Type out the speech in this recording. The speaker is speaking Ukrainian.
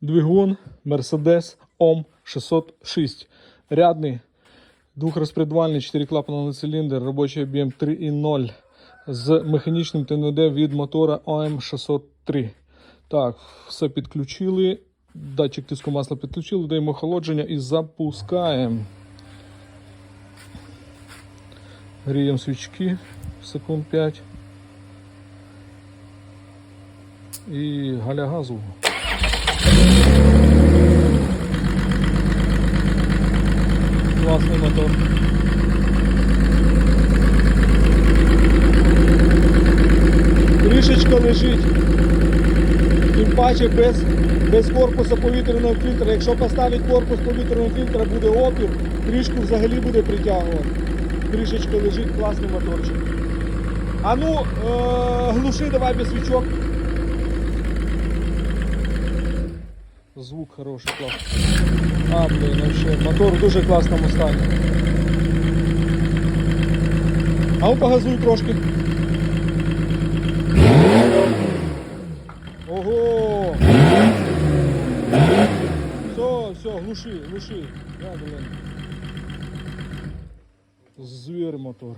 Двигун Mercedes OM 606. Рядний, двохрозпредвальний, 4 клапана на циліндр, робочий об'єм 3,0 з механічним ТНД від мотора OM 603. Так, все підключили. Датчик тиску масла підключили, даємо охолодження і запускаємо. Гріємо свічки секунд 5. І галя газу. Класний мотор. Кришечка лежить. Тим паче без, без корпусу повітряного фільтра. Якщо поставити корпус повітряного фільтра, буде опір, кришку взагалі буде притягувати. Кришечка лежить, класний моторчик. А ну, е- глуши давай без свічок. Звук хороший, класний. А, блин, вообще, мотор в дуже класному стані. А ну погазуй трошки. Ого! Все, все, глуши, глуши. Я, блин. Зверь мотор.